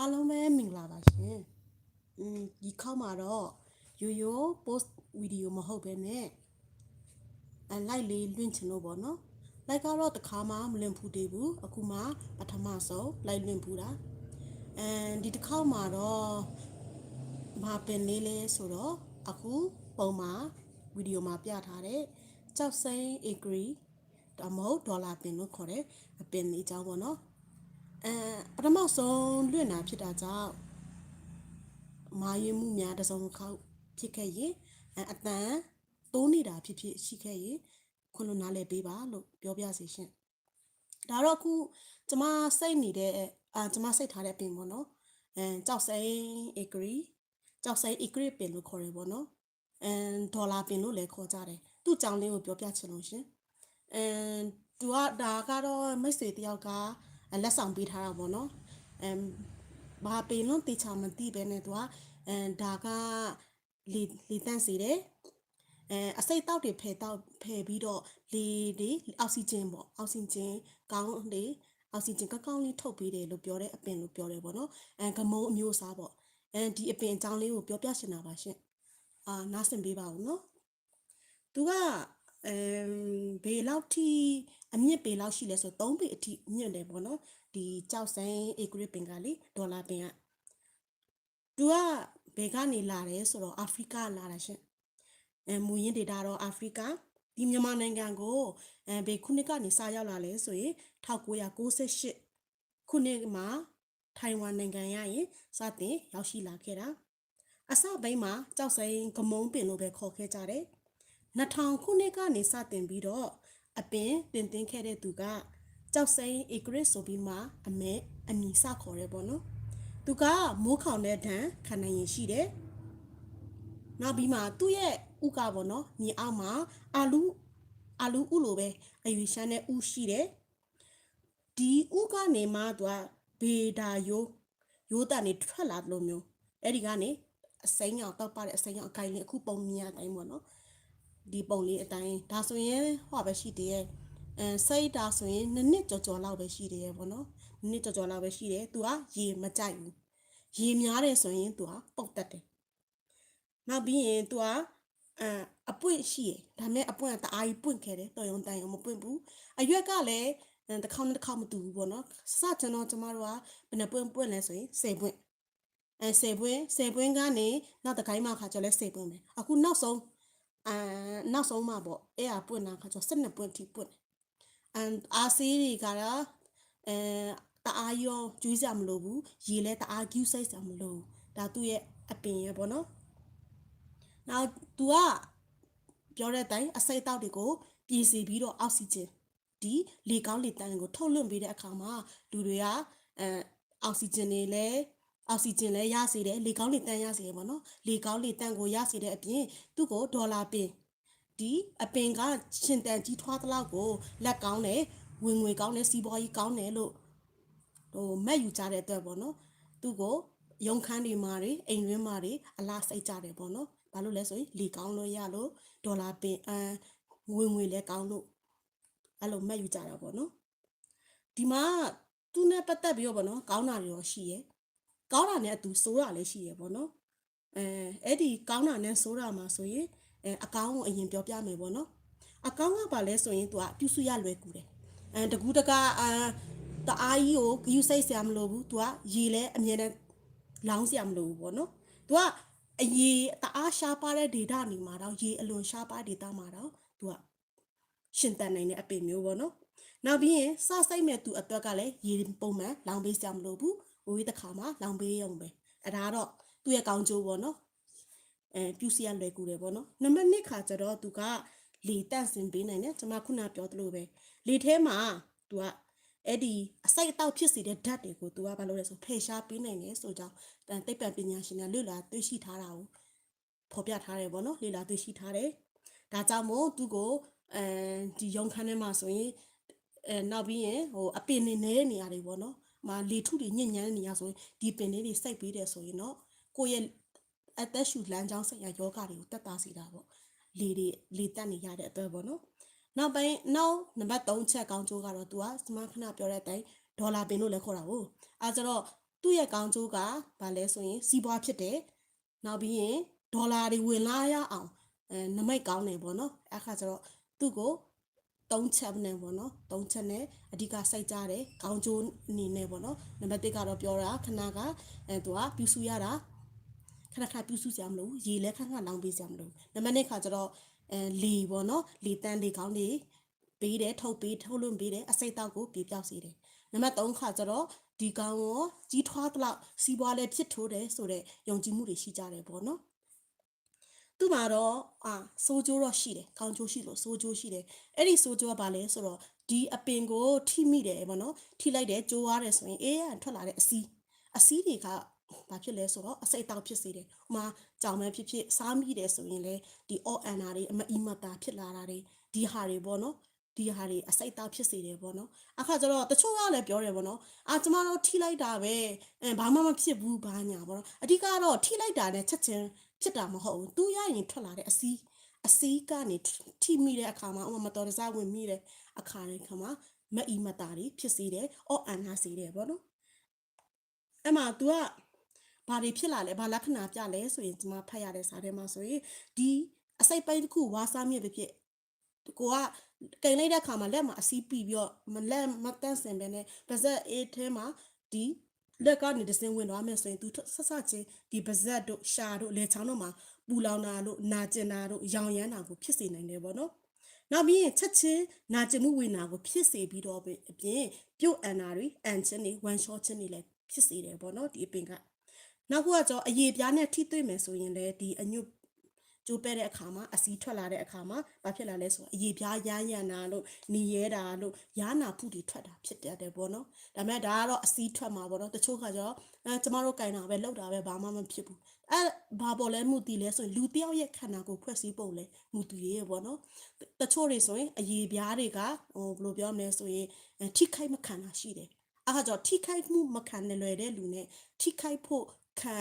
အားလုံးပဲမင်္ဂလာပါရှင်။อืมဒီခေါက်မှာတော့ရိုးရိုး post video မဟုတ်ဘဲနဲ့အ like လေးလွှင့်ချင်လို့ပေါ့နော်။ like ကတော့တစ်ခါမှမလွှင့်ဖူးသေးဘူး။အခုမှပထမဆုံး like လွှင့်ဖူးတာ။အဲဒီတစ်ခေါက်မှာတော့ဘာပင်လေးလဲဆိုတော့အခုပုံမှာဗီဒီယိုမှာပြထားတဲ့ကြောက်စိမ်း agree ဒါမဟုတ်ဒေါ်လာပင်လို့ခေါ်တဲ့အပင်လေးအကြောင်းပေါ့နော်။ အဲပထမဆုံးလွှင့်တာဖြစ်တာကြောင့်မာယွေမှုများတစ်စုံတစ်ခေါက်ဖြစ်ခဲ့ရင်အဲအတန်တိုးနေတာဖြစ်ဖြစ်ရှိခဲ့ရင်ခွင့်လွှတ်နားလည်ပေးပါလို့ပြောပြစီရှင်။ဒါတော့အခုကျမစိတ်နေတဲ့အာကျမစိတ်ထားတဲ့ပင်ပေါ့နော်။အဲကြောက်စိမ်း agree ကြောက်စိမ်း agree ပင်လို့ခေါ်တယ်ပေါ့နော်။အဲဒေါ်လာပင်လို့လည်းခေါ်ကြတယ်။သူ့ကြောင်လေးကိုပြောပြချင်လို့ရှင်။အဲသူကဒါကတော့မိတ်ဆွေတယောက်က လက်ဆောင်ပေးထားတာပေါ့နော်။အမ်ဘာပင်လို့တေချာမသိပဲနဲ့သူကအဲဒါကလီလီတန့်စီတယ်။အဲအစိတ်တောက်တွေဖယ်တောက်ဖယ်ပြီးတော့လေတွေအောက်ဆီဂျင်ပေါ့အောက်ဆီဂျင်ကောင်းလေအောက်ဆီဂျင်ကောက်ကောင်းလေးထုတ်ပေးတယ်လို့ပြောတဲ့အပင်လို့ပြောတယ်ပေါ့နော်။အဲဂမုံအမျိုးအစားပေါ့။အဲဒီအပင်အကြောင်းလေးကိုပြောပြချင်တာပါရှင်။အာနားဆင်ပေးပါဦးနော်။သူက အဲဘေလောက်ထိအမြင့်ပေလောက်ရှိလဲဆို3ပေအထိမြင့်တယ်ပေါ့နော်ဒီကြောက်ဆိုင်အေဂရစ်ပင်ကလေဒေါ်လာပင်ကသူကဘယ်ကနေလာတယ်ဆိုတော့အာဖရိကလာတာရှင်အဲမူရင်းဒေတာတော့အာဖရိကဒီမြန်မာနိုင်ငံကိုအဲဘယ်ခုနှစ်ကနေစရောက်လာလဲဆိုရင်1998ခုနှစ်မှာထိုင်ဝမ်နိုင်ငံရရင်စတင်ရောက်ရှိလာခဲ့တာအစပိုင်းမှာကြောက်ဆိုင်ဂမုံပင်လို့ပဲခေါ်ခဲ့ကြတယ် 2000ခုနှစ်ကနေစတင်ပြီးတော့အပင်တင်တင်ခဲ့တဲ့သူကကြောက်စိမ်း Egret ဆိုပြီးမှအမဲအမည်စခေါ်ရဲပေါ့နော်သူကမိုးခေါင်တဲ့ဒဏ်ခံနိုင်ရင်ရှိတယ်နောက်ပြီးမှသူ့ရဲ့ဥကပေါ့နော်မြေအောက်မှာအာလူအာလူဥလိုပဲအယူရှမ်းတဲ့ဥရှိတယ်ဒီဥကနေမှသူကဘေဒါယိုရိုးတန်နေထွက်လာလို့မျိုးအဲ့ဒီကနေအစိမ်းအောင်တောက်ပတဲ့အစိမ်းအောင်အကိုင်လေးအခုပုံမြင်ရတိုင်းပေါ့နော် ဒီပုံလေးအတိုင်းဒါဆိုရင်ဟောပဲရှိသေးရဲ့အဲစိတ်ဒါဆိုရင်နှစ်နှစ်ကြော်ကြော်လောက်ပဲရှိသေးရဲ့ပေါ့နော်နှစ်ကြော်ကြော်လောက်ပဲရှိတယ်သူကရေမကြိုက်ဘူးရေများတယ်ဆိုရင်သူကပုတ်တက်တယ်နောက်ပြီးရင်သူကအအပွင့်ရှိရဒါမဲ့အပွင့်ကတအားကြီးပွင့်ခဲ့တယ်တော်ရုံတန်ရုံမပွင့်ဘူးအရွက်ကလည်းတစ်ခေါက်နဲ့တစ်ခေါက်မတူဘူးပေါ့နော်စကျွန်တော်ကျမတို့ကဘယ်နှပွင့်ပွင့်လဲဆိုရင်10ပွင့်အဲ10ပွင့်10ပွင့်ကနေနောက်တစ်ခိုင်းမှခါကျလဲ10ပွင့်ပဲအခုနောက်ဆုံး အာနောက်ဆုံးမှပေါ့အဲ့ဟာပွင့်တာခါကျ12ပွင့်ထိပွင့်အန်အားစီးတွေကတော့အဲတအားရောကျွေးစရာမလိုဘူးရေလဲတအားကျူးစိတ်စရာမလိုဘူးဒါသူ့ရဲ့အပင်ရပေါ့နော်နောက် तू ကပြောတဲ့အတိုင်းအစိတ်တောက်တွေကိုပြည်စီပြီးတော့အောက်ဆီဂျင်ဒီလေကောင်းလေတန်းကိုထုတ်လွှင့်ပေးတဲ့အခါမှာလူတွေကအဲအောက်ဆီဂျင်တွေလည်း အောက်ဆီဂျင်လည်းရစေတယ်လေကောင်းလေတန်းရစေတယ်ပေါ့နော်လေကောင်းလေတန်းကိုရစေတဲ့အပြင်သူ့ကိုဒေါ်လာပင်ဒီအပင်ကရှင်တန်ကြီးထွားသလောက်ကိုလက်ကောင်းတယ်ဝင်ငွေကောင်းတယ်စီးပွားရေးကောင်းတယ်လို့ဟိုမက်ယူကြတဲ့အတွက်ပေါ့နော်သူ့ကိုရုံခန်းတွေမှာတွေအိမ်ရင်းမှာတွေအလားစိတ်ကြတယ်ပေါ့နော်ဘာလို့လဲဆိုရင်လေကောင်းလို့ရလို့ဒေါ်လာပင်အမ်ငွေငွေလည်းကောင်းလို့အဲ့လိုမက်ယူကြတာပေါ့နော်ဒီမှာသူနဲ့ပတ်သက်ပြီးတော့ပေါ့နော်ကောင်းတာတွေရောရှိရယ် ကောင်းတာနဲ့အတူစိုးတာလည်းရှိရယ်ပေါ့နော်အဲအဲ့ဒီကောင်းတာနဲ့စိုးတာမှာဆိုရင်အဲအကောင်းကိုအရင်ပြောပြမယ်ပေါ့နော်အကောင်းကဘာလဲဆိုရင်သူကပြုစုရလွယ်ကူတယ်အဲတကူတကအာတအားကြီးကိုဂယူစိတ်ဆရာမလိုဘူးသူကရေလဲအမြဲတမ်းလောင်းဆရာမလိုဘူးပေါ့နော်သူကအရေတအားရှားပါတဲ့ဒေတာနေမှာတော့ရေအလွန်ရှားပါဒေတာမှာတော့သူကရှင်တန်နိုင်တဲ့အပင်မျိုးပေါ့နော်နောက်ပြီးရင်စစိတ်မဲ့သူအတွက်ကလည်းရေပုံမှန်လောင်ပေးစရာမလိုဘူး ဝေးတစ်ခါမှလောင်ပေးရုံပဲအဲဒါတော့သူ့ရဲ့ကောင်းကျိုးပေါ့နော်အဲပြူစီရလွယ်ကူတယ်ပေါ့နော်နံပါတ်1ခါကျတော့သူကလေတန့်စင်ပေးနိုင်တယ်ကျွန်မခုနပြောသလိုပဲလေထဲမှာသူကအဲ့ဒီအစိုက်အတော့ဖြစ်စေတဲ့ဓာတ်တွေကိုသူကဘာလုပ်လဲဆိုဖယ်ရှားပေးနိုင်တယ်ဆိုကြောင်းတိတ်ပံပညာရှင်တွေလွတ်လာသိရှိထားတာကိုဖော်ပြထားတယ်ပေါ့နော်လေ့လာသိရှိထားတယ်ဒါကြောင့်မို့သူကိုအဲဒီရုံခန်းထဲမှာဆိုရင်အဲနောက်ပြီးရင်ဟိုအပင်နေနေတဲ့နေရာတွေပေါ့နော် မှာလေထုတွေညဉ့်ညမ်းတဲ့နေရာဆိုရင်ဒီပင်လေးတွေစိုက်ပေးတယ်ဆိုရင်တော့ကိုယ့်ရဲ့အသက်ရှူလမ်းကြောင်းဆိုင်ရာယောဂတွေကိုတက်တာစေတာပေါ့လေတွေလေတက်နေရတဲ့အတွက်ပေါ့နော်နောက်ပိုင်းနောက်နံပါတ်3ချက်ကောင်းကျိုးကတော့ तू ကစမခဏပြောတဲ့အတိုင်းဒေါ်လာပင်လို့လည်းခေါ်တာဟုတ်အဲဆိုတော့သူ့ရဲ့ကောင်းကျိုးကဘာလဲဆိုရင်စီးပွားဖြစ်တယ်နောက်ပြီးရင်ဒေါ်လာတွေဝင်လာရအောင်အဲနမိတ်ကောင်းတယ်ပေါ့နော်အဲ့ခါကျတော့သူ့ကို သုံးချက်နဲ့ပေါ့နော်သုံးချက်နဲ့အဓိကစိုက်ကြတယ်ကောင်းကျိုးအနေနဲ့ပေါ့နော်နံပါတ်1ကတော့ပြောတာခဏကအဲသူကပြူစုရတာခဏခဏပြူစုစရာမလိုဘူးရေလဲခဏခဏလောင်းပေးစရာမလိုဘူးနံပါတ်2ခါကျတော့အဲလေပေါ့နော်လေတန်းလေကောင်းတွေပေးတယ်ထုတ်ပေးထုတ်လွှင့်ပေးတယ်အစိတ်တောက်ကိုပြေပြောက်စေတယ်နံပါတ်3ခါကျတော့ဒီကောင်ကိုကြီးထွားသလောက်စီးပွားလဲဖြစ်ထိုးတယ်ဆိုတော့ယုံကြည်မှုတွေရှိကြတယ်ပေါ့နော် သူ့မှာတော့အာစိုးကျိုးတော့ရှိတယ်ကောင်းကျိုးရှိလို့စိုးကျိုးရှိတယ်အဲ့ဒီစိုးကျိုးကဘာလဲဆိုတော့ဒီအပင်ကိုထိမိတယ်ပေါ့နော်ထိလိုက်တယ်ကျိုးရတယ်ဆိုရင်အေးရထွက်လာတဲ့အစီးအစီးတွေကဘာဖြစ်လဲဆိုတော့အစိတ်တောက်ဖြစ်စေတယ်။ဟိုမှာကြောင်မဲဖြစ်ဖြစ်စားမိတယ်ဆိုရင်လေဒီအော့အန်နာတွေအမအီမတာဖြစ်လာတာတွေဒီဟာတွေပေါ့နော်ဒီဟာတွေအစိတ်တောက်ဖြစ်စေတယ်ပေါ့နော်။အခါကျတော့တချို့ကလည်းပြောတယ်ပေါ့နော်။အာကျမတို့ထိလိုက်တာပဲအဲဘာမှမဖြစ်ဘူးဘာညာပေါ့နော်။အဓိကတော့ထိလိုက်တာနဲ့ချက်ချင်း ဖြစ်တာမဟုတ်ဘူး။သူရရင်ထွက်လာတဲ့အစီးအစီးကနေထိမိတဲ့အခါမှာအမမတော်တဆဝင်မိတဲ့အခါတွေခါမှာမအီမတာတွေဖြစ်စေတယ်။အော့အန်နာစေတယ်ပေါ့နော်။အဲ့မှာ तू ကဘာတွေဖြစ်လာလဲဘာလက္ခဏာပြလဲဆိုရင်ဒီမှာဖတ်ရတဲ့စာထဲမှာဆိုရင်ဒီအစိတ်ပိုင်းတစ်ခုဝါစားမြစ်ပဲဖြစ်ကိုကကိန်လိုက်တဲ့ခါမှာလက်မှာအစီးပြီးပြီးတော့မလက်မတန့်စင်ပဲနဲ့ပါဇက်အေးထဲမှာဒီ လက်ကနေတစင်းဝင်သွားမယ်ဆိုရင် तू ဆက်ဆက်ချင်းဒီပါဇက်တို့ရှာတို့လေချောင်းတို့မှာပူလောင်တာတို့နာကျင်တာတို့ရောင်ရမ်းတာကိုဖြစ်စေနိုင်တယ်ပေါ့နော်နောက်ပြီးရင်ချက်ချင်းနာကျင်မှုဝေနာကိုဖြစ်စေပြီးတော့ပဲအပြင်ပြုတ်အန်နာတွေအန်ချင်းတွေဝမ်ရှော့ချင်းတွေလည်းဖြစ်စေတယ်ပေါ့နော်ဒီအပင်ကနောက်ခုကကြောအရေးပြားနဲ့ထိတွေ့မယ်ဆိုရင်လည်းဒီအညွတ် ကျိုးပဲတဲ့အခါမှာအစီထွက်လာတဲ့အခါမှာဘာဖြစ်လာလဲဆိုတော့အရေးပြားရမ်းရမ်းတာလို့နေရဲတာလို့ရားနာဖုတွေထွက်တာဖြစ်တတ်တယ်ပေါ့နော်ဒါပေမဲ့ဒါကတော့အစီထွက်မှာပေါ့နော်တချို့ခါကျတော့အဲကျမတို့ကင်တာပဲလောက်တာပဲဘာမှမဖြစ်ဘူးအဲဘာပေါ်လဲမှုတည်လဲဆိုရင်လူတယောက်ရဲ့ခန္ဓာကိုယ်ဖွဲ့စည်းပုံလဲမှုတည်ရဲပေါ့နော်တချို့တွေဆိုရင်အရေးပြားတွေကဟိုဘယ်လိုပြောမလဲဆိုရင်ထိခိုက်မခံတာရှိတယ်အခါကျတော့ထိခိုက်မှုမခံနယ်လွယ်တဲ့လူနဲ့ထိခိုက်ဖို့ခံ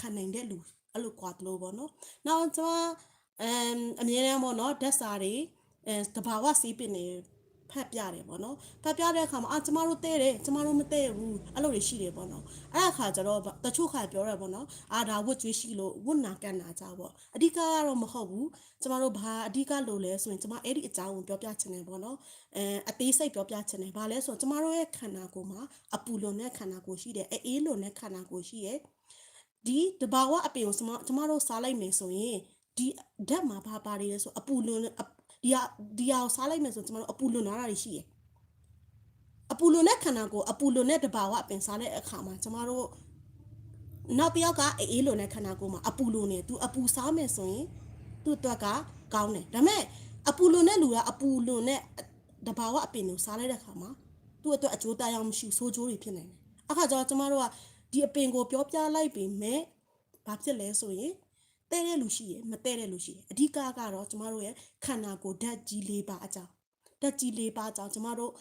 ခံနိုင်တဲ့လူ အဲ့လိုကွာတလို့ပေါ့နော်။နောက်ကျွန်မအမ်အမြဲတမ်းပေါ့နော်ဓာတ်စာတွေအဲတဘာဝစီးပင်တွေဖတ်ပြတယ်ပေါ့နော်ဖတ်ပြတဲ့အခါမှာအာကျမတို့တဲတယ်ကျမတို့မတဲဘူးအဲ့လိုတွေရှိတယ်ပေါ့နော်အဲ့အခါကျတော့တချို့ခါပြောရပေါ့နော်အာဒါဝတ်ကြွေးရှိလို့ဝတ်နာကန်နာကြပေါ့အဓိကကတော့မဟုတ်ဘူးကျမတို့ဘာအဓိကလို့လဲဆိုရင်ကျမအဲ့ဒီအကြောင်းကိုပြောပြချင်တယ်ပေါ့နော်အဲအသေးစိတ်ပြောပြချင်တယ်ဘာလဲဆိုတော့ကျမတို့ရဲ့ခန္ဓာကိုယ်မှာအပူလွန်တဲ့ခန္ဓာကိုယ်ရှိတယ်အေးလွန်တဲ့ခန္ဓာကိုယ်ရှိတယ် ဒီတဘာဝအပင်ကိုကျမကျမတို့စားလိုက်မယ်ဆိုရင်ဒီဓာတ်မှာဘာပါတယ်လဲဆိုအပူလွန်ဒီဟာဒီဟာကိုစားလိုက်မယ်ဆိုကျမတို့အပူလွန်လာတာတွေရှိရယ်အပူလွန်တဲ့ခန္ဓာကိုယ်အပူလွန်တဲ့တဘာဝအပင်စားတဲ့အခါမှာကျမတို့နောက်တစ်ယောက်ကအေးလွန်တဲ့ခန္ဓာကိုယ်မှာအပူလွန်နေသူအပူစားမယ်ဆိုရင်သူ့အတွက်ကကောင်းတယ်ဒါပေမဲ့အပူလွန်တဲ့လူကအပူလွန်တဲ့တဘာဝအပင်ကိုစားလိုက်တဲ့အခါမှာသူ့အတွက်အကျိုးတရားမရှိဆိုးကျိုးတွေဖြစ်နေတယ်အခါကျတော့ကျမတို့က ဒီအပင်ကိုပြောပြလိုက်ပြီမဲ့ဘာဖြစ်လဲဆိုရင်တဲ့တဲ့လူရှိရမတဲ့တဲ့လူရှိတယ်အဓိကကတော့ကျမတို့ရဲ့ခန္ဓာကိုယ်ဓာတ်ကြီးလေးပါအကြောင်းဓာတ်ကြီးလေးပါအကြောင်းကျမတို့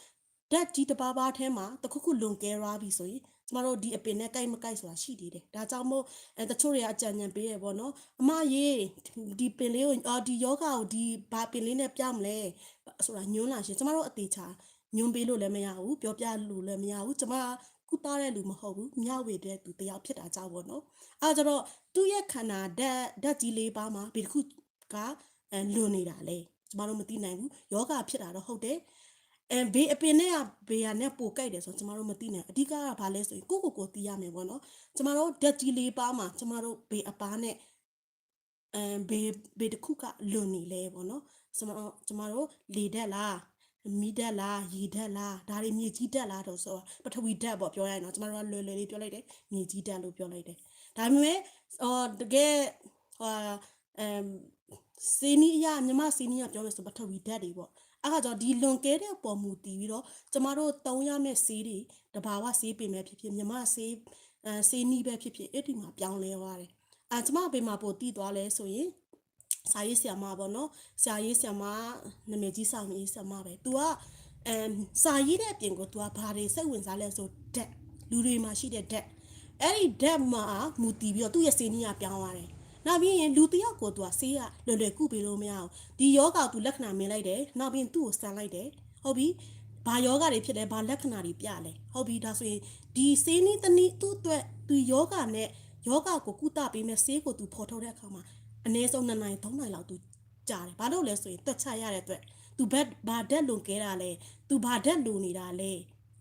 ဓာတ်ကြီးတစ်ပါးပါးထဲမှာတခုခုလွန်ကဲရပြီဆိုရင်ကျမတို့ဒီအပင်နဲ့ကြိုက်မကြိုက်ဆိုတာရှိသေးတယ်ဒါကြောင့်မို့အဲတချို့တွေကအကြံဉာဏ်ပေးရပေါ့နော်အမရေးဒီပင်လေးကိုအော်ဒီယောဂကိုဒီဘာပင်လေးနဲ့ပြမလဲဆိုတာညွှန်းလာရှင်ကျမတို့အသေးချာညွှန်းပေးလို့လည်းမရဘူးပြောပြလို့လည်းမရဘူးကျမ ကုသတဲ့လူမဟုတ်ဘူးမျှဝေတဲ့သူတယောက်ဖြစ်တာကြောင့်ပေါ့နော်အဲကြတော့သူ့ရဲ့ခန္ဓာဓာတ်ဓာတ်ကြီးလေးပါမှာဘယ်တစ်ခုကအဲလွန်နေတာလဲကျမတို့မသိနိုင်ဘူးယောဂဖြစ်တာတော့ဟုတ်တယ်အဲဘေးအပင်နဲ့ကဘေးရနဲ့ပိုကြိုက်တယ်ဆိုတော့ကျမတို့မသိနိုင်အဓိကကဘာလဲဆိုရင်ကိုကိုကိုသိရမယ်ပေါ့နော်ကျမတို့ဓာတ်ကြီးလေးပါမှာကျမတို့ဘေးအပားနဲ့အဲဘေးဘေးတစ်ခုကလွန်နေလဲပေါ့နော်ကျမတို့ကျမတို့လေဓာတ်လား မီးဓာတ်လားရေဓာတ်လားဒါတွေမြေကြီးဓာတ်လားတော့ဆိုတော့ပထဝီဓာတ်ပေါ့ပြောရရင်တော့ကျမတို့ကလွယ်လွယ်လေးပြောလိုက်တယ်မြေကြီးဓာတ်လို့ပြောလိုက်တယ်ဒါပေမဲ့အော်တကယ်ဟိုအမ်စီနီအရမြမစီနီကပြောမယ်ဆိုပထဝီဓာတ်တွေပေါ့အဲ့ခါကျတော့ဒီလွန်ကဲတဲ့ပုံမူတည်ပြီးတော့ကျမတို့တုံးရမယ့်ဆေးတွေတဘာဝဆေးပင်ပဲဖြစ်ဖြစ်မြမဆေးအဲဆေးနီးပဲဖြစ်ဖြစ်အဲ့ဒီမှာပြောင်းလဲသွားတယ်အဲကျမဘေးမှာပို့တည်သွားလဲဆိုရင် စာရေးဆရာမပေါ့နော်ဆရာရေးဆရာမနာမည်ကြီးဆောင်ရေးဆရာမပဲ तू ကအမ်စာရေးတဲ့အပြင်ကို तू ကဘာတွေစိတ်ဝင်စားလဲဆိုဓာတ်လူတွေမှာရှိတဲ့ဓာတ်အဲ့ဒီဓာတ်မှာမူတည်ပြီးတော့သူ့ရဲ့စေနီးကပြောင်းသွားတယ်နောက်ပြီးရင်လူတယောက်ကိုသူကဆေးရလွယ်လွယ်ကုပေးလို့မရအောင်ဒီယောဂါသူလက္ခဏာမြင်လိုက်တယ်နောက်ပြီးသူ့ကိုစမ်းလိုက်တယ်ဟုတ်ပြီဘဘာယောဂတွေဖြစ်လဲဘာလက္ခဏာတွေပြလဲဟုတ်ပြီဒါဆိုရင်ဒီစေးနီးတနည်းသူ့အတွက်သူယောဂနဲ့ယောဂကိုကုသပေးမဲ့ဆေးကိုသူဖော်ထုတ်တဲ့အခါမှာ အနည်းဆုံး2နိုင်3နိုင်လောက်သူကြားတယ်ဘာလို့လဲဆိုရင်တွက်ချရတဲ့အတွက်သူဘက်ဘာဓာတ်လွန်ကဲတာလဲသူဘာဓာတ်လွန်နေတာလဲ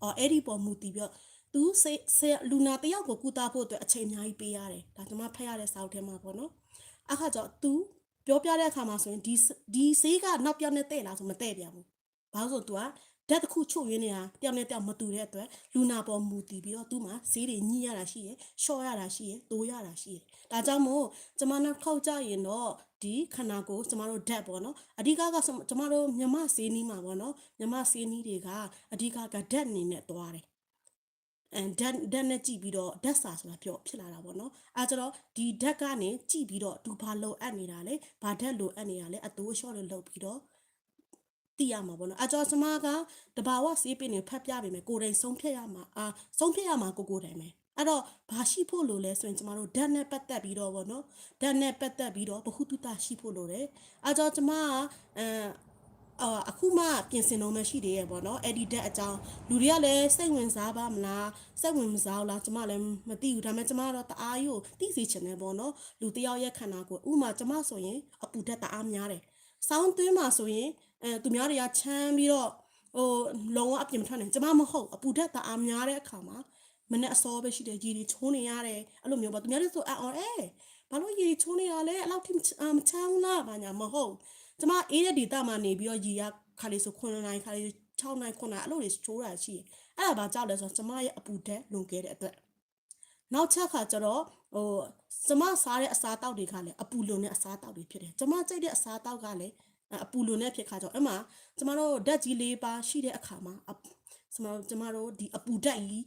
အော်အဲ့ဒီပေါ်မူတည်ပြီးတော့သူစေဆဲလူနာတယောက်ကိုကုသဖို့အတွက်အချိန်အများကြီးပေးရတယ်ဒါကျွန်မဖတ်ရတဲ့စာအုပ်ထဲမှာပေါ့နော်အခါကျတော့ तू ပြောပြတဲ့အခါမှာဆိုရင်ဒီဒီဆေးကနောက်ပြောင်းနဲ့တဲ့လားဆိုမတဲ့ပြန်ဘူးဘာလို့ဆို तू က ဓာတ်တစ်ခုချုပ်ရင်းနေတာတယောက်နဲ့တယောက်မတူတဲ့အတွက်လူနာပေါ်မူတည်ပြီးတော့သူ့မှာဆေးတွေညှိရတာရှိရယ်ရှော့ရတာရှိရယ်တိုးရတာရှိရယ်ဒါကြောင့်မို့ကျမနောက်ထောက်ကြရင်တော့ဒီခန္ဓာကိုယ်ကျမတို့ဓာတ်ပေါ့နော်အဓိကကကျမတို့မြမဆေးနီးမှာပေါ့နော်မြမဆေးနီးတွေကအဓိကကဓာတ်အနေနဲ့သွားတယ်အဲဓာတ်ဓာတ်နဲ့ကြည့်ပြီးတော့ဓာတ်စာဆိုတာပြောဖြစ်လာတာပေါ့နော်အဲကြတော့ဒီဓာတ်ကနေကြည့်ပြီးတော့သူဘာလိုအပ်နေတာလဲဘာဓာတ်လိုအပ်နေတာလဲအတိုးလျှော့လို့လုပ်ပြီးတော့ သိရမှာပေါ့နော်အကျော်စမကတဘာဝစေးပင်နေဖတ်ပြပေးမယ်ကိုယ်တိုင်ဆုံးဖြတ်ရမှာအာဆုံးဖြတ်ရမှာကိုကိုယ်တိုင်ပဲအဲ့တော့ဘာရှိဖို့လိုလဲဆိုရင်ကျမတို့ဓာတ်နဲ့ပတ်သက်ပြီးတော့ဗောနော်ဓာတ်နဲ့ပတ်သက်ပြီးတော့ဘ ഹു တုတရှိဖို့လိုတယ်အကျော်ကျမကအဲအာအခုမှပြင်ဆင်တော့မရှိသေးရဲ့ပေါ့နော်အဲ့ဒီဓာတ်အကြောင်းလူတွေကလည်းစိတ်ဝင်စားပါမလားစိတ်ဝင်မစားဘူးလားကျမလည်းမသိဘူးဒါပေမဲ့ကျမကတော့တအားကြီးကိုသိစေချင်တယ်ပေါ့နော်လူတယောက်ရဲ့ခန္ဓာကိုယ်ဥမာကျမဆိုရင်အပူဓာတ်တအားများတယ်စောင်းသွင်းမှာဆိုရင် အဲသူများတွေကချမ်းပြီးတော့ဟိုလုံးဝအပြင်မထွက်နိုင်ကျမမဟုတ်အပူဓာတ်တအားများတဲ့အခါမှာမနဲ့အစောပဲရှိတယ်ရေတွေချိုးနေရတယ်အဲ့လိုမျိုးပေါ့သူများတွေဆိုအော်အဲဘာလို့ရေချိုးနေရလဲအဲ့လောက်ထိမချမ်းလားဘာညာမဟုတ်ကျမအေးတဲ့ဒေတာမှာနေပြီးတော့ရေရခါလေးဆို9နိုင်ခါလေး6နိုင်9နိုင်အဲ့လိုတွေချိုးတာရှိတယ်အဲ့ဒါဘာကြောက်လဲဆိုတော့ကျမရဲ့အပူဓာတ်လွန်ခဲ့တဲ့အတွက်နောက်ချက်ခါကျတော့ဟိုကျမစားတဲ့အစားတောက်တွေကလည်းအပူလွန်တဲ့အစားတောက်တွေဖြစ်တယ်ကျမကြိုက်တဲ့အစားတောက်ကလည်း အပူလွန်တဲ့ဖြစ်ခါကြောင့်အဲ့မှာကျမတို့ဓာတ်ကြီး၄ပါးရှိတဲ့အခါမှာကျမတို့ကျမတို့ဒီအပူဓာတ်ကြီး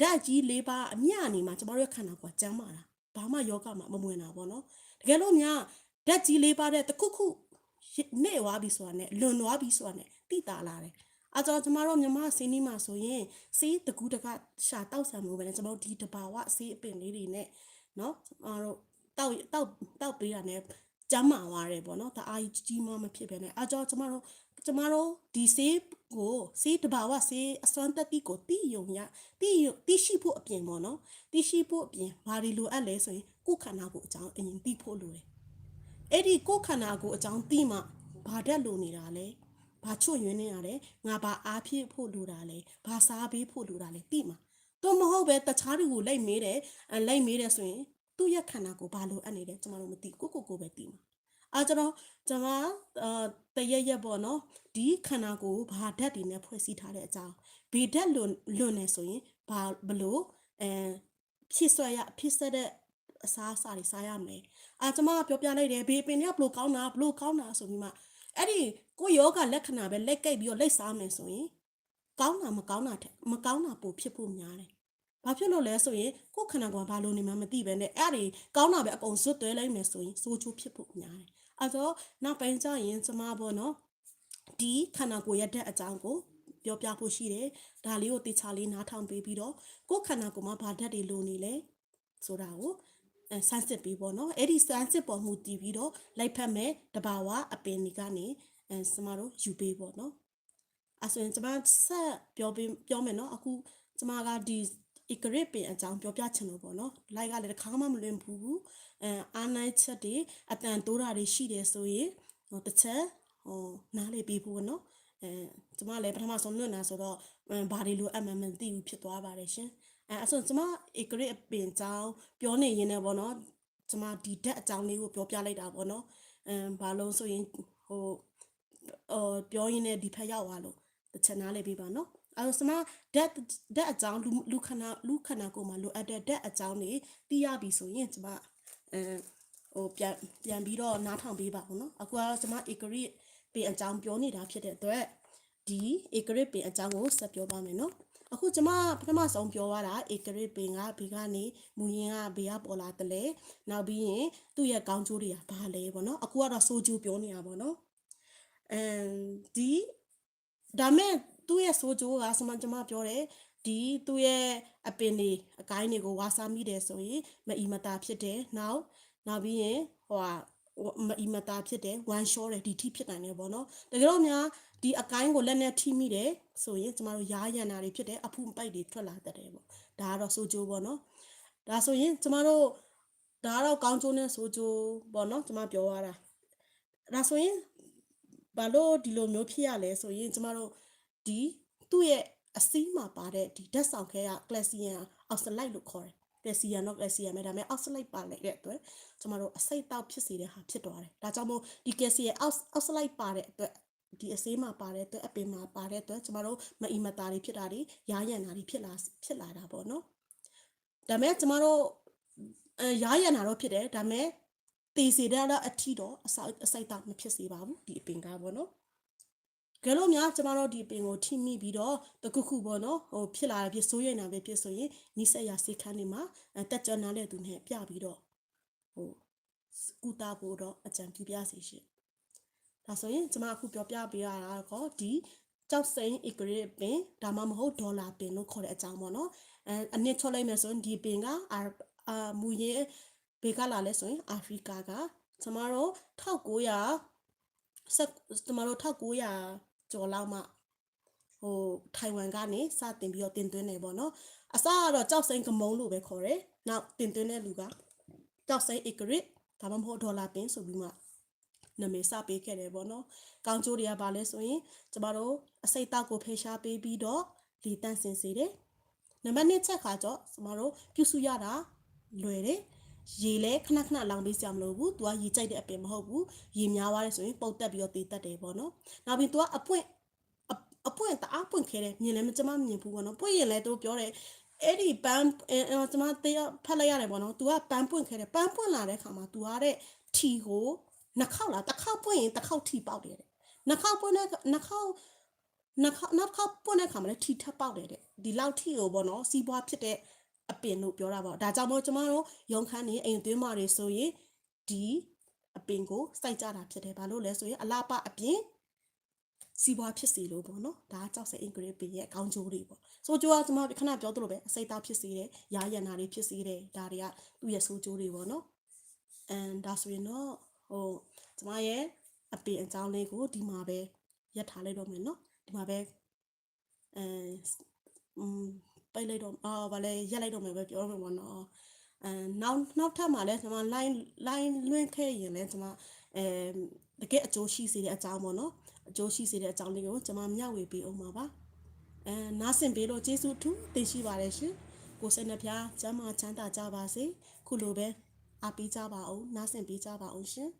ဓာတ်ကြီး၄ပါးအမျှအနေမှာကျမတို့ရဲ့ခန္ဓာကိုယ်ကကျန်းမာတာဘာမှယောဂမှာမမဝင်တာပေါ့နော်တကယ်လို့များဓာတ်ကြီး၄ပါးတဲ့တစ်ခုခုနဲ့ဝါပြီဆိုတာနဲ့လွန်သွားပြီဆိုတာနဲ့တိတာလာတယ်အဲကြောင့်ကျမတို့မြမစင်းနီးမှာဆိုရင်စေးတကူတကရှာတောက်ဆံမှုပဲလေကျမတို့ဒီတဘာဝစေးအပင်လေးတွေနဲ့နော်ကျမတို့တောက်တောက်တောက်ပေးတာနဲ့ ကျမ်းမာသွားတယ်ပေါ့နော်တအားကြီးကြီးမားမဖြစ်ပဲနဲ့အကြောကျမတို့ကျမတို့ဒီဆေးကိုဆေးတဘာဝဆေးအစွမ်းတက်တိကိုတီးယုံရတီးတီးရှိဖို့အပြင်ပေါ့နော်တီးရှိဖို့အပြင်ဘာတွေလိုအပ်လဲဆိုရင်ကိုယ်ခန္ဓာကိုအကြောင်းအရင်သိဖို့လိုတယ်အဲ့ဒီကိုယ်ခန္ဓာကိုအကြောင်းသိမှဘာတတ်လိုနေတာလဲဘာချွတ်ယွင်းနေရလဲငါဘာအားဖြစ်ဖို့လိုတာလဲဘာစားပေးဖို့လိုတာလဲသိမှာတော့မဟုတ်ပဲတခြားတွေကိုလိုက်မေးတယ်လိုက်မေးတယ်ဆိုရင် သူ့ရဲ့ခန္ဓာကိုဘာလိုအပ်နေလဲကျမတို့မသိကိုကိုကိုပဲသိမှာအဲကျွန်တော်ကျွန်မအာတရရက်ပေါ့နော်ဒီခန္ဓာကိုဘာဓာတ်တွေနဲ့ဖွဲ့စည်းထားတဲ့အကြောင်းဘေဓာတ်လွန်လွန်နေဆိုရင်ဘာဘလို့အဲဖြစ်ဆွဲရဖြစ်ဆက်တဲ့အစားအစာတွေစားရမယ်အာကျွန်မပြောပြလိုက်တယ်ဘေပင်ကဘလို့ကောင်းတာဘလို့ကောင်းတာဆိုပြီးမှအဲ့ဒီကိုယောဂလက္ခဏာပဲလက်ကိတ်ပြီးတော့လက်စားမယ်ဆိုရင်ကောင်းတာမကောင်းတာထက်မကောင်းတာပိုဖြစ်ဖို့များတယ် ဘာဖြစ်လို့လဲဆိုရင်ကိုယ်ခန္ဓာကိုယ်ဘာလို့နေမှမသိပဲနဲ့အဲ့ဒီကောင်းတာပဲအကုန်ဇွတ်သွဲလိုက်မယ်ဆိုရင်စိုးချိုးဖြစ်ဖို့များတယ်အဲတော့နောက်ပိုင်းကျရင်ကျမပေါ့နော်ဒီခန္ဓာကိုယ်ရဲ့ဓာတ်အကြောင်းကိုပြောပြဖို့ရှိတယ်ဒါလေးကိုတေချာလေးနားထောင်ပေးပြီးတော့ကိုယ်ခန္ဓာကိုယ်မှာဘာဓာတ်တွေလိုနေလဲဆိုတာကိုအဲဆန်းစစ်ပြီးပေါ့နော်အဲ့ဒီဆန်းစစ်ပေါ်မူတည်ပြီးတော့လိုက်ဖက်မဲ့တဘာဝအပင်တွေကနေအဲကျမတို့ယူပေးပေါ့နော်အဲဆိုရင်ကျမဆက်ပြောပေးပြောမယ်နော်အခုကျမကဒီ ecrit ပင်အကြောင်းပြောပြချင်လို့ပေါ့နော် like ကလည်းတစ်ခါမှမလွင်ဘူးအဲအာနိုင်ချက်တွေအတန်တိုးတာတွေရှိတယ်ဆိုရင်ဟိုတစ်ချက်ဟိုနားလေပြီးဖို့နော်အဲကျမလည်းပထမဆုံးလွတ်နာဆိုတော့ဘာတွေလိုအပ်မှမသိဘူးဖြစ်သွားပါတယ်ရှင်အဲအဆိုကျမ ecrit ပင်အကြောင်းပြောနေရင်းနဲ့ပေါ့နော်ကျမဒီဓာတ်အကြောင်းလေးကိုပြောပြလိုက်တာပေါ့နော်အဲဘာလို့ဆိုရင်ဟိုအော်ပြောရင်းနဲ့ဒီဖက်ရောက်သွားလို့တစ်ချက်နားလေပြီးပါနော် အဲဆိုမှဓာတ်ဓာတ်အကြောင်းလူလူခဏလူခဏကိုမှလိုအပ်တဲ့ဓာတ်အကြောင်းတွေသိရပြီဆိုရင်ကျမအဲဟိုပြန်ပြန်ပြီးတော့နားထောင်ပေးပါဦးနော်အခုကတော့ကျမ ecrit ပင်အကြောင်းပြောနေတာဖြစ်တဲ့အတွက်ဒီ ecrit ပင်အကြောင်းကိုဆက်ပြောပါမယ်နော်အခုကျမပထမဆုံးပြောရတာ ecrit ပင်ကဘီကနေမူရင်းကဘီကပေါ်လာတယ်လေနောက်ပြီးရင်သူ့ရဲ့ကောင်းကျိုးတွေကဘာလဲပေါ့နော်အခုကတော့ဆိုကျိုးပြောနေတာပေါ့နော်အမ်ဒီဒါမဲ့ သူ့ရဲ့ဆိုကြိုးကစမကျမပြောတယ်ဒီသူ့ရဲ့အပင်တွေအကိုင်းတွေကိုဝါစားမိတယ်ဆိုရင်မအီမတာဖြစ်တယ်နောက်နောက်ပြီးရင်ဟိုဟာမအီမတာဖြစ်တယ် one shot တယ်ဒီထိဖြစ်နိုင်တယ်ပေါ့နော်တကယ်တော့များဒီအကိုင်းကိုလက်နဲ့ထိမိတယ်ဆိုရင်ကျမတို့ရားရန်နာတွေဖြစ်တယ်အဖုပိုက်တွေထွက်လာတတ်တယ်ပေါ့ဒါကတော့ဆိုကြိုးပေါ့နော်ဒါဆိုရင်ကျမတို့ဒါကတော့ကောင်းကျိုးနဲ့ဆိုကြိုးပေါ့နော်ကျမပြောရတာဒါဆိုရင်ဘာလို့ဒီလိုမျိုးဖြစ်ရလဲဆိုရင်ကျမတို့ ဒီသူ့ရဲ့အစည်းမှာပါတဲ့ဒီဓာတ်ဆောင်ခဲက glacian oxalate လို့ခေါ်တယ် glacian တော့ glacian ပဲဒါပေမဲ့ oxalate ပါလိုက်တဲ့အတွက်ကျမတို့အစိတ်တောက်ဖြစ်စေတဲ့ဟာဖြစ်သွားတယ်ဒါကြောင့်မို့ဒီ glacian oxalate ပါတဲ့အတွက်ဒီအစေးမှာပါတဲ့အတွက်အပင်မှာပါတဲ့အတွက်ကျမတို့မအီမတာတွေဖြစ်တာတွေရားရံတာတွေဖြစ်လာဖြစ်လာတာပေါ့နော်ဒါမဲ့ကျမတို့အဲရားရံတာတော့ဖြစ်တယ်ဒါမဲ့တေစီတဲ့တော့အထီတော့အစိုက်အစိုက်တောက်မဖြစ်စေပါဘူးဒီအပင်ကပေါ့နော် ကဲလို့များကျမတို့ဒီပင်ကိုထိမိပြီးတော့တခုခုပေါ့နော်ဟိုဖြစ်လာတဲ့ဖြစ်ဆိုးရိမ်တာပဲဖြစ်ဆိုရင်နိစက်ရစိတ်ခန်းတွေမှာအတက်ကြွနားတဲ့သူနဲ့ပြပြီးတော့ဟိုကူတာဖို့တော့အကြံပြုပြစီရှင်ဒါဆိုရင်ကျမအခုပြောပြပေးရတာကတော့ဒီကြောက်စိန် equity ပင်ဒါမှမဟုတ်ဒေါ်လာပင်လို့ခေါ်တဲ့အကြောင်းပေါ့နော်အဲအနည်းချောလိုက်မယ်ဆိုရင်ဒီပင်ကအာအာမူရင်ဘေကလာလဲဆိုရင်အာဖရိကကကျမတို့1900ဆက်ကျမတို့1900 ကျော်လောက်မှဟိုထိုင်ဝမ်ကနေစတင်ပြီးတော့တင်သွင်းနေပေါ့နော်အစကတော့ကြောက်စိန်ကမုံလို့ပဲခေါ်တယ်နောက်တင်သွင်းတဲ့လူကကြောက်စိန် equity ဒါမှမဟုတ်ဒေါ်လာပင်ဆိုပြီးမှနာမည်စပေးခဲ့တယ်ပေါ့နော်။ကောင်းကျိုးတွေကဘာလဲဆိုရင်ကျမတို့အစိတ်တောက်ကိုဖေရှားပေးပြီးတော့လေတန့်စင်စေတယ်။နံပါတ်1ချက်ခါကျတော့ကျမတို့ပြုစုရတာလွယ်တယ်။ ရေလဲခဏခဏလောင်ပေးစရာမလိုဘူး။ तू ကရေကြိုက်တဲ့အပင်မဟုတ်ဘူး။ရေများသွားတယ်ဆိုရင်ပုတ်တက်ပြီးတော့တေးတက်တယ်ပေါ့နော်။နောက်ပြီး तू ကအပွင့်အပွင့်တအားပွင့်ခဲတယ်မြင်လည်းမကျမမြင်ဘူးပေါ့နော်။ပွင့်ရင်လည်းသူပြောတယ်အဲ့ဒီပန်းအဲကျွန်မတေးဖတ်လိုက်ရတယ်ပေါ့နော်။ तू ကပန်းပွင့်ခဲတယ်ပန်းပွင့်လာတဲ့ခါမှာ तू ကတဲ့ထီကိုနှစ်ခေါက်လားတစ်ခေါက်ပွင့်ရင်တစ်ခေါက်ထီပေါက်တယ်တဲ့နှစ်ခေါက်ပွင့်တဲ့နှစ်ခေါက်နှစ်ခေါက်နောက်ခေါက်ပွင့်တဲ့ခါမှာလည်းထီထပ်ပေါက်တယ်တဲ့ဒီလောက်ထီကိုပေါ့နော်စီးပွားဖြစ်တဲ့ အပင်လို့ပြောတာပေါ့ဒါကြောင့်မို့ကျမတို့ရုံခန်းနေအိမ်သွင်းမာတွေဆိုရင်ဒီအပင်ကိုစိုက်ကြတာဖြစ်တယ်ဘာလို့လဲဆိုရင်အလားပအပြင်စီးပွားဖြစ်စီလို့ပေါ့နော်ဒါကကြောက်စဲအင်္ဂရိပင်ရဲ့အကောင်းကျိုးတွေပေါ့ဆိုကြွားကျွန်မခဏပြောသလိုပဲအစိတ်သားဖြစ်စီတယ်ရာရန်နာတွေဖြစ်စီတယ်ဒါတွေကသူ့ရဲ့ဆိုးကျိုးတွေပေါ့နော်အမ်ဒါဆိုရင်တော့ဟိုကျမရဲ့အပင်အကြောင်းလေးကိုဒီမှာပဲရက်ထားလိုက်တော့မယ်နော်ဒီမှာပဲအဲอืม ပိတ်လိုက်တော့အော်ဗာလဲရက်လိုက်တော့မယ်ပဲပြောမှာပေါ့နော်အဲနောက်နောက်ထပ်မှာလဲကျွန်မ line line လွှင့်ခဲ့ရင်လဲကျွန်မအဲတကယ်အကျိုးရှိစေတဲ့အကြောင်းပေါ့နော်အကျိုးရှိစေတဲ့အကြောင်းလေးကိုကျွန်မမျှဝေပေးအောင်ပါပါအဲနားဆင်ပေးလို့ကျေးဇူးထူးတင်ရှိပါတယ်ရှင်ကိုစိတ်နှပြကျမ်းမာချမ်းသာကြပါစေခုလိုပဲအားပေးကြပါအောင်နားဆင်ပေးကြပါအောင်ရှင်